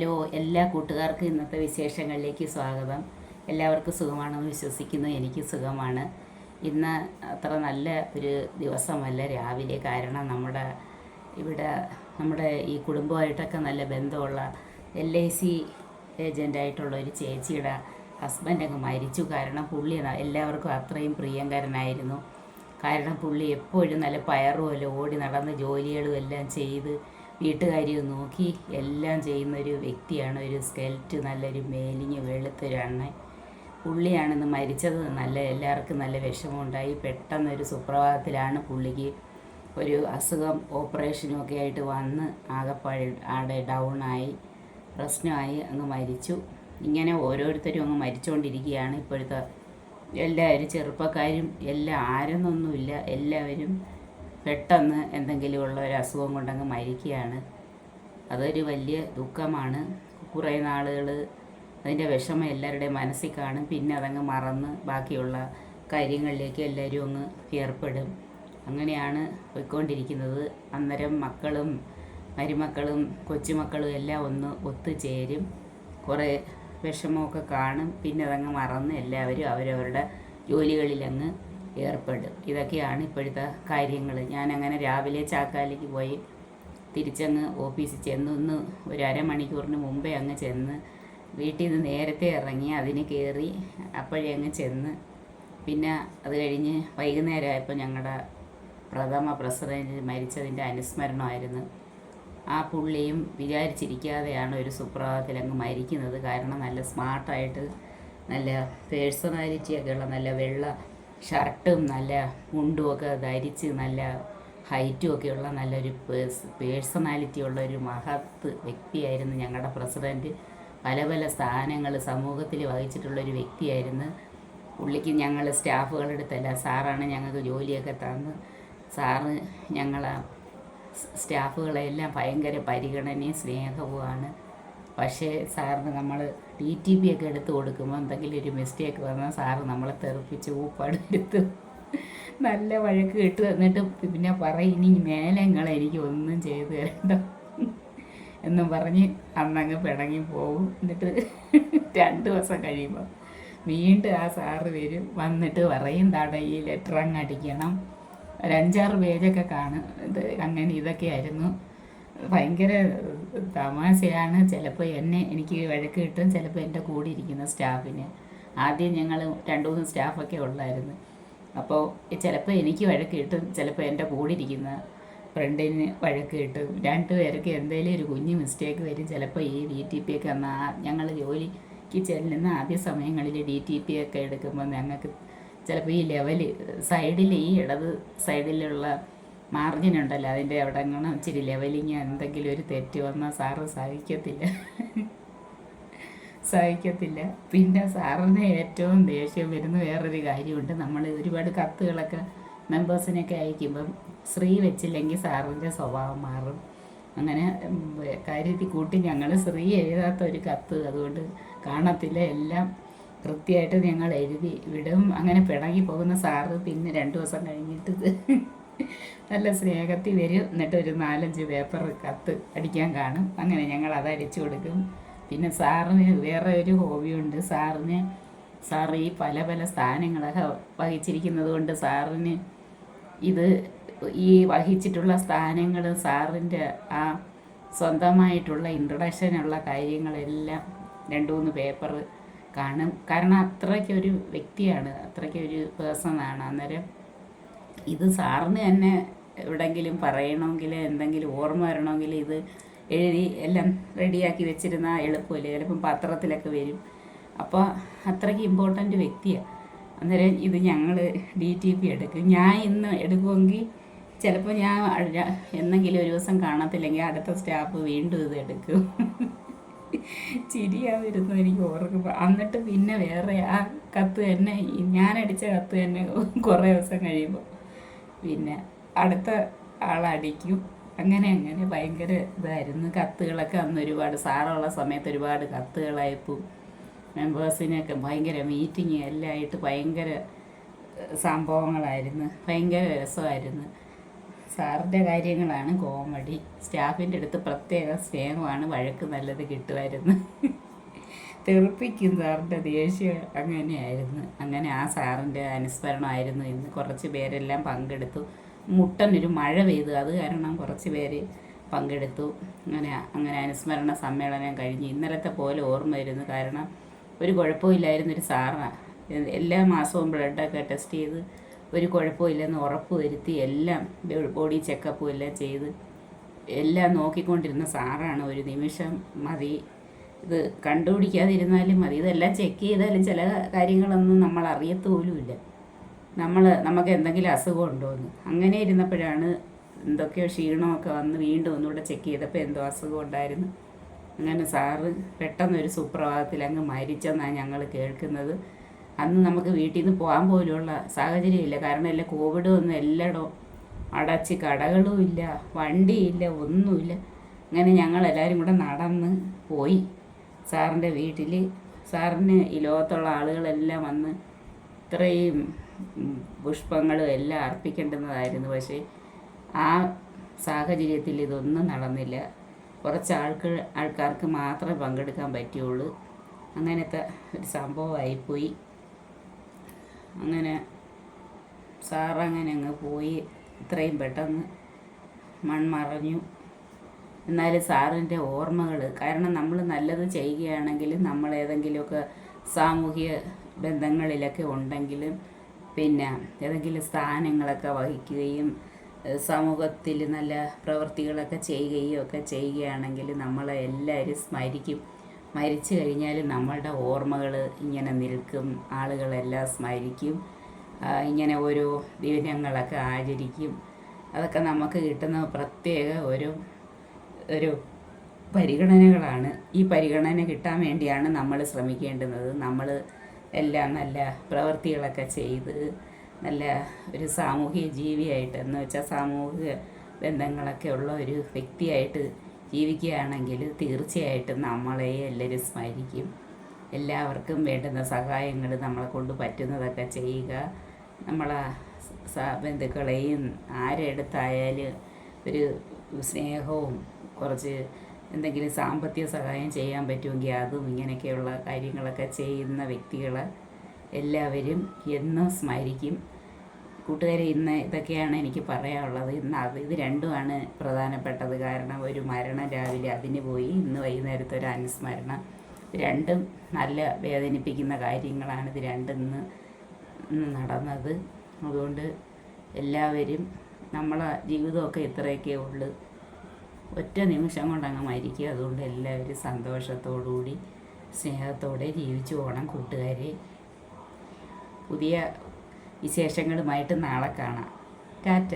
Hello എല്ലാ കൂട്ടുകാർക്കും ഇന്നത്തെ വിശേഷങ്ങളിലേക്ക് സ്വാഗതം. എല്ലാവർക്കും സുഖമാണെന്ന് വിശ്വസിക്കുന്നു എനിക്ക് സുഖമാണ്. ഇന്ന് അത്ര നല്ല ഒരു ദിവസമല്ല രാവിലെ കാരണം നമ്മുടെ ഇവിടെ നമ്മുടെ ഈ കുടുംബമായിട്ടൊക്കെ നല്ല ബന്ധമുള്ള എൽ ഐ സി ഏജന്റായിട്ടുള്ള ഒരു ചേച്ചിയുടെ ഹസ്ബൻഡ് അങ്ങ് മരിച്ചു. കാരണം പുള്ളി എല്ലാവർക്കും അത്രയും പ്രിയങ്കരനായിരുന്നു. കാരണം പുള്ളി എപ്പോഴും നല്ല പയറുമല്ല ഓടി നടന്ന് ജോലികളും എല്ലാം ചെയ്ത് വീട്ടുകാരിയും നോക്കി എല്ലാം ചെയ്യുന്ന ഒരു വ്യക്തിയാണ് ഒരു സ്കെൽറ്റ് നല്ലൊരു മേലിഞ്ഞ് വെളുത്തൊരണ്ണ പുള്ളിയാണിന്ന് മരിച്ചത്. നല്ല എല്ലാവർക്കും നല്ല വിഷമമുണ്ടായി. പെട്ടെന്നൊരു സുപ്രഭാതത്തിലാണ് പുള്ളിക്ക് ഒരു അസുഖം ഓപ്പറേഷനും ഒക്കെ ആയിട്ട് വന്ന് ആകെപ്പാടി ആടെ ഡൗണായി പ്രശ്നമായി അങ്ങ് മരിച്ചു. ഇങ്ങനെ ഓരോരുത്തരും അങ്ങ് മരിച്ചുകൊണ്ടിരിക്കുകയാണ് ഇപ്പോഴത്തെ എല്ലാവരും ചെറുപ്പക്കാരും എല്ലാം ആരെന്നൊന്നുമില്ല. എല്ലാവരും പെട്ടെന്ന് എന്തെങ്കിലും ഉള്ള ഒരു അസുഖം കൊണ്ടങ്ങ് മരിക്കുകയാണ്. അതൊരു വലിയ ദുഃഖമാണ്. കുറേ നാളുകൾ അതിന്റെ വിഷമം എല്ലാവരുടെയും മനസ്സിൽ കാണും പിന്നെ അതങ്ങ് മറന്ന് ബാക്കിയുള്ള കാര്യങ്ങളിലേക്ക് എല്ലാവരും അങ്ങ് ഏർപ്പെടും. അങ്ങനെയാണ് പോയിക്കൊണ്ടിരിക്കുന്നത്. അന്നേരം മക്കളും മരുമക്കളും കൊച്ചുമക്കളും എല്ലാം ഒന്ന് ഒത്തുചേരും. കുറേ വിഷമമൊക്കെ കാണും. പിന്നെ അതങ്ങ് മറന്ന് എല്ലാവരും അവരവരുടെ ജോലികളിലങ്ങ് ഏർപ്പെടും. ഇതൊക്കെയാണ് ഇപ്പോഴത്തെ കാര്യങ്ങൾ ഞാനങ്ങനെ രാവിലെ ചാക്കാലിക്ക് പോയി തിരിച്ചങ്ങ് ഓഫീസിൽ ചെന്ന് ഒന്ന് ഒരു അരമണിക്കൂറിന് മുമ്പേ അങ്ങ് ചെന്ന് വീട്ടിൽ നിന്ന് നേരത്തെ ഇറങ്ങി അതിന് കയറി അപ്പോഴേ അങ്ങ് ചെന്ന് പിന്നെ അത് കഴിഞ്ഞ് വൈകുന്നേരം ആയപ്പോൾ ഞങ്ങളുടെ പ്രഥമ പ്രസിഡന്റ് മരിച്ചതിന്റെ അനുസ്മരണമായിരുന്നു. ആ പുള്ളിയും വിചാരിച്ചിരിക്കാതെയാണ് ഒരു സുപ്രഭാതത്തിൽ അങ്ങ് മരിക്കുന്നത്. കാരണം നല്ല സ്മാർട്ടായിട്ട് നല്ല പേഴ്സണാലിറ്റിയൊക്കെ ഉള്ള നല്ല വെള്ള ഷർട്ടും നല്ല മുണ്ടും ഒക്കെ ധരിച്ച് നല്ല ഹൈറ്റും ഒക്കെ ഉള്ള നല്ലൊരു പേഴ്സ് പേഴ്സണാലിറ്റി ഉള്ള ഒരു മഹത്ത് വ്യക്തിയായിരുന്നു ഞങ്ങളുടെ പ്രസിഡന്റ് പല പല സ്ഥാനങ്ങൾ സമൂഹത്തിൽ വഹിച്ചിട്ടുള്ള ഒരു വ്യക്തിയായിരുന്നു. പുള്ളിക്ക് ഞങ്ങൾ സ്റ്റാഫുകളുടെ അടുത്തല്ല സാറാണ് ഞങ്ങൾക്ക് ജോലിയൊക്കെ തന്ന്. സാറ് ഞങ്ങളെ സ്റ്റാഫുകളെല്ലാം ഭയങ്കര പരിഗണനയും സ്നേഹവുമാണ്. പക്ഷേ സാറിന് നമ്മൾ ഡി ടി പി ഒക്കെ എടുത്ത് കൊടുക്കുമ്പോൾ എന്തെങ്കിലും ഒരു മിസ്റ്റേക്ക് വന്നാൽ സാറ് നമ്മളെ തെറിപ്പിച്ച് ഊപ്പാടെടുത്ത് നല്ല വഴക്ക് കേട്ട് തന്നിട്ട് പിന്നെ പറയും ഇനി മേലെ നിങ്ങളെ എനിക്ക് ഒന്നും ചെയ്തു തരണ്ട എന്നും പറഞ്ഞ് അന്നങ്ങ് പിണങ്ങി പോകും എന്നിട്ട് രണ്ട് ദിവസം കഴിയുമ്പോൾ വീണ്ടും ആ സാറ് വരും. വന്നിട്ട് പറയും താട ഈ ലെറ്റർ അങ്ങ് അടിക്കണം. ഒരു അഞ്ചാറ് പേജൊക്കെ കാണും. ഇത് അങ്ങനെ ഇതൊക്കെയായിരുന്നു ഭയങ്കര തമാശയാണ്. ചിലപ്പോൾ എന്നെ എനിക്ക് വഴക്ക് കിട്ടും ചിലപ്പോൾ എന്റെ കൂടെ ഇരിക്കുന്ന സ്റ്റാഫിന്. ആദ്യം ഞങ്ങൾ രണ്ടു മൂന്ന് സ്റ്റാഫൊക്കെ ഉള്ളായിരുന്നു. അപ്പോൾ ചിലപ്പോൾ എനിക്ക് വഴക്ക് കിട്ടും ചിലപ്പോൾ എന്റെ കൂടെ ഇരിക്കുന്ന ഫ്രണ്ടിന് വഴക്ക് കിട്ടും. രണ്ട് പേർക്ക് എന്തെങ്കിലും ഒരു കുഞ്ഞ് മിസ്റ്റേക്ക് വരും. ചിലപ്പോൾ ഈ ഡി ടി പി ഒക്കെ എന്നാൽ ഞങ്ങൾ ജോലിക്ക് ചെല്ലുന്ന ആദ്യ സമയങ്ങളിൽ ഡി ടി പി ഒക്കെ എടുക്കുമ്പോൾ ഞങ്ങൾക്ക് ചിലപ്പോൾ ഈ ലെവൽ സൈഡിൽ ഈ ഇടത് സൈഡിലുള്ള മാർജിൻ ഉണ്ടല്ലോ അതിന്റെ അവിടെ അങ്ങനെ ഇച്ചിരി ലെവലിങ് എന്തെങ്കിലും ഒരു തെറ്റ് വന്നാൽ സാറ് സഹിക്കത്തില്ല. സഹിക്കത്തില്ല. പിന്നെ സാറിന് ഏറ്റവും ദേഷ്യം വരുന്ന വേറൊരു കാര്യമുണ്ട്. നമ്മൾ ഒരുപാട് കത്തുകളൊക്കെ മെമ്പേഴ്സിനൊക്കെ അയക്കുമ്പം ശ്രീ വെച്ചില്ലെങ്കിൽ സാറിന്റെ സ്വഭാവം മാറും. അങ്ങനെ കാര്യത്തിൽ കൂട്ടി ഞങ്ങൾ ശ്രീ എഴുതാത്ത ഒരു കത്ത് അതുകൊണ്ട് കാണത്തില്ല. എല്ലാം കൃത്യമായിട്ട് ഞങ്ങൾ എഴുതി വിടും. അങ്ങനെ പിണങ്ങി പോകുന്ന സാറ് പിന്നെ രണ്ട് ദിവസം കഴിഞ്ഞിട്ട് നല്ല സ്നേഹത്തിൽ വരും. എന്നിട്ട് ഒരു നാലഞ്ച് പേപ്പർ കത്ത് അടിക്കാൻ കാണും. അങ്ങനെ ഞങ്ങൾ അത് അടിച്ചു കൊടുക്കും. പിന്നെ സാറിന് വേറെ ഒരു ഹോബിയുണ്ട് സാറിന് സാർ ഈ പല പല സ്ഥാനങ്ങളൊക്കെ വഹിച്ചിരിക്കുന്നത് കൊണ്ട് സാറിന് ഇത് ഈ വഹിച്ചിട്ടുള്ള സ്ഥാനങ്ങൾ സാറിന്റെ ആ സ്വന്തമായിട്ടുള്ള ഇൻട്രഡക്ഷനുള്ള കാര്യങ്ങളെല്ലാം രണ്ട് മൂന്ന് പേപ്പർ കാണും. കാരണം അത്രയ്ക്കൊരു വ്യക്തിയാണ്. അത്രയ്ക്കൊരു പേഴ്സണാണ് അന്നേരം ഇത് സാറിന് തന്നെ എവിടെങ്കിലും പറയണമെങ്കിൽ എന്തെങ്കിലും ഓർമ്മ വരണമെങ്കിൽ ഇത് എഴുതി എല്ലാം റെഡിയാക്കി വെച്ചിരുന്ന എളുപ്പമില്ല? ചിലപ്പം പത്രത്തിലൊക്കെ വരും. അപ്പോൾ അത്രയ്ക്ക് ഇമ്പോർട്ടന്റ് വ്യക്തിയാണ് അന്നേരം ഇത് ഞങ്ങൾ ഡി ടി പി എടുക്കും. ഞാൻ ഇന്ന് എടുക്കുമെങ്കിൽ ചിലപ്പോൾ ഞാൻ എന്നെങ്കിലും ഒരു ദിവസം കാണത്തില്ലെങ്കിൽ അടുത്ത സ്റ്റാഫ് വീണ്ടും ഇത് എടുക്കും. ചിരിയാവരുന്നു എനിക്ക് ഓർക്കുമ്പോൾ. എന്നിട്ട് പിന്നെ വേറെ ആ കത്ത് തന്നെ ഞാനടിച്ച കത്ത് തന്നെ കുറേ ദിവസം കഴിയുമ്പോൾ പിന്നെ അടുത്ത ആളടിക്കും. അങ്ങനെ അങ്ങനെ ഭയങ്കര ഇതായിരുന്നു. കത്തുകളൊക്കെ അന്ന് ഒരുപാട് സാറുള്ള സമയത്ത് ഒരുപാട് കത്തുകളയപ്പും മെമ്പേഴ്സിനൊക്കെ ഭയങ്കര മീറ്റിംഗ് എല്ലാം ആയിട്ട് ഭയങ്കര സംഭവങ്ങളായിരുന്നു. ഭയങ്കര രസമായിരുന്നു. സാറിന്റെ കാര്യങ്ങളാണ് കോമഡി. സ്റ്റാഫിന്റെ അടുത്ത് പ്രത്യേക സ്നേഹമാണ് വഴക്ക് നല്ലത് കിട്ടുമായിരുന്നു. തെറിപ്പിക്കും സാറിന്റെ ദേഷ്യം അങ്ങനെയായിരുന്നു. അങ്ങനെ ആ സാറിന്റെ അനുസ്മരണമായിരുന്നു. ഇന്ന് കുറച്ച് പേരെല്ലാം പങ്കെടുത്തു. മുട്ടനൊരു മഴ പെയ്തു. അത് കാരണം കുറച്ച് പേര് പങ്കെടുത്തു. അങ്ങനെ അങ്ങനെ അനുസ്മരണ സമ്മേളനം കഴിഞ്ഞ്. ഇന്നലത്തെ പോലെ ഓർമ്മ വരുന്നു. കാരണം ഒരു കുഴപ്പമില്ലായിരുന്നൊരു സാറാണ് എല്ലാ മാസവും ബ്ലഡൊക്കെ ടെസ്റ്റ് ചെയ്ത് ഒരു കുഴപ്പമില്ലെന്ന് ഉറപ്പ് വരുത്തി എല്ലാം ബോഡി ചെക്കപ്പും എല്ലാം ചെയ്ത് എല്ലാം നോക്കിക്കൊണ്ടിരുന്ന സാറാണ്. ഒരു നിമിഷം മതി. ഇത് കണ്ടുപിടിക്കാതിരുന്നാലും മതി. ഇതെല്ലാം ചെക്ക് ചെയ്താലും ചില കാര്യങ്ങളൊന്നും നമ്മൾ അറിയത്തുപോലുമില്ല. നമ്മൾ നമുക്ക് എന്തെങ്കിലും അസുഖം ഉണ്ടോ എന്ന്. അങ്ങനെ ഇരുന്നപ്പോഴാണ് എന്തൊക്കെയോ ക്ഷീണമൊക്കെ വന്ന് വീണ്ടും ഒന്നുകൂടെ ചെക്ക് ചെയ്തപ്പോൾ എന്തോ അസുഖം ഉണ്ടായിരുന്നു. അങ്ങനെ സാറ് പെട്ടെന്നൊരു സുപ്രഭാതത്തിൽ അങ്ങ് മരിച്ചെന്നാണ് ഞങ്ങൾ കേൾക്കുന്നത്. അന്ന് നമുക്ക് വീട്ടിൽ നിന്ന് പോകാൻ പോലുമുള്ള സാഹചര്യമില്ല. കാരണം എല്ലാം കോവിഡ് ഒന്നും എല്ലായിടവും അടച്ച് കടകളും ഇല്ല വണ്ടിയില്ല ഒന്നുമില്ല അങ്ങനെ ഞങ്ങൾ എല്ലാവരും കൂടെ നടന്ന് പോയി. സാറിന്റെ വീട്ടിൽ സാറിന് ഈ ലോകത്തുള്ള ആളുകളെല്ലാം വന്ന് ഇത്രയും പുഷ്പങ്ങളും എല്ലാം അർപ്പിക്കേണ്ടുന്നതായിരുന്നു. പക്ഷേ ആ സാഹചര്യത്തിൽ ഇതൊന്നും നടന്നില്ല. കുറച്ച് ആൾക്ക് ആൾക്കാർക്ക് മാത്രമേ പങ്കെടുക്കാൻ പറ്റുള്ളൂ. അങ്ങനത്തെ ഒരു സംഭവമായിപ്പോയി. അങ്ങനെ സാറങ്ങനെ അങ്ങ് പോയി. ഇത്രയും പെട്ടെന്ന് മൺമറഞ്ഞു. എന്നാലും സാറിന്റെ ഓർമ്മകൾ കാരണം നമ്മൾ നല്ലത് ചെയ്യുകയാണെങ്കിൽ നമ്മൾ ഏതെങ്കിലുമൊക്കെ സാമൂഹിക ബന്ധങ്ങളിലൊക്കെ ഉണ്ടെങ്കിലും പിന്നെ ഏതെങ്കിലും സ്ഥാനങ്ങളൊക്കെ വഹിക്കുകയും സമൂഹത്തിൽ നല്ല പ്രവൃത്തികളൊക്കെ ചെയ്യുകയും ഒക്കെ ചെയ്യുകയാണെങ്കിൽ നമ്മളെ എല്ലാവരും സ്മരിക്കും. മരിച്ചു കഴിഞ്ഞാൽ നമ്മളുടെ ഓർമ്മകൾ ഇങ്ങനെ നിൽക്കും. ആളുകളെല്ലാം സ്മരിക്കും. ഇങ്ങനെ ഓരോ ദിനങ്ങളൊക്കെ ആചരിക്കും. അതൊക്കെ നമുക്ക് കിട്ടുന്ന പ്രത്യേക ഒരു ഒരു പരിഗണനകളാണ്. ഈ പരിഗണന കിട്ടാൻ വേണ്ടിയാണ് നമ്മൾ ശ്രമിക്കേണ്ടുന്നത്. നമ്മൾ എല്ലാം നല്ല പ്രവൃത്തികളൊക്കെ ചെയ്ത് നല്ല ഒരു സാമൂഹിക ജീവിയായിട്ട് എന്ന് വെച്ചാൽ സാമൂഹിക ബന്ധങ്ങളൊക്കെ ഉള്ള ഒരു വ്യക്തിയായിട്ട് ജീവിക്കുകയാണെങ്കിൽ തീർച്ചയായിട്ടും നമ്മളെ എല്ലാവരും സ്മരിക്കും. എല്ലാവർക്കും വേണ്ടുന്ന സഹായങ്ങൾ നമ്മളെ കൊണ്ട് പറ്റുന്നതൊക്കെ ചെയ്യുക. നമ്മളെ ബന്ധുക്കളെയും ആരെടുത്തായാലും ഒരു സ്നേഹവും കുറച്ച് എന്തെങ്കിലും സാമ്പത്തിക സഹായം ചെയ്യാൻ പറ്റുമെങ്കിൽ അതും ഇങ്ങനെയൊക്കെയുള്ള കാര്യങ്ങളൊക്കെ ചെയ്യുന്ന വ്യക്തികൾ എല്ലാവരും എന്നും സ്മരിക്കും. കൂട്ടുകാരെ ഇന്ന് ഇതൊക്കെയാണ് എനിക്ക് പറയാനുള്ളത്. ഇന്ന് അത് ഇത് രണ്ടുമാണ് പ്രധാനപ്പെട്ടത്. കാരണം ഒരു മരണം രാവിലെ അതിന് പോയി ഇന്ന് വൈകുന്നേരത്തെ ഒരു അനുസ്മരണം. രണ്ടും നല്ല വേദനിപ്പിക്കുന്ന കാര്യങ്ങളാണ്. ഇത് രണ്ടും ഇന്ന് നടന്നത്. അതുകൊണ്ട് എല്ലാവരും നമ്മളെ ജീവിതമൊക്കെ ഇത്രയൊക്കെ ഉള്ളു. ഒറ്റ നിമിഷം കൊണ്ട് അങ്ങ് മരിക്കുക അതുകൊണ്ട് എല്ലാവരും സന്തോഷത്തോടുകൂടി സ്നേഹത്തോടെ ജീവിച്ചു പോകണം കൂട്ടുകാരെ. പുതിയ വിശേഷങ്ങളുമായിട്ട് നാളെ കാണാം. ടാറ്റ.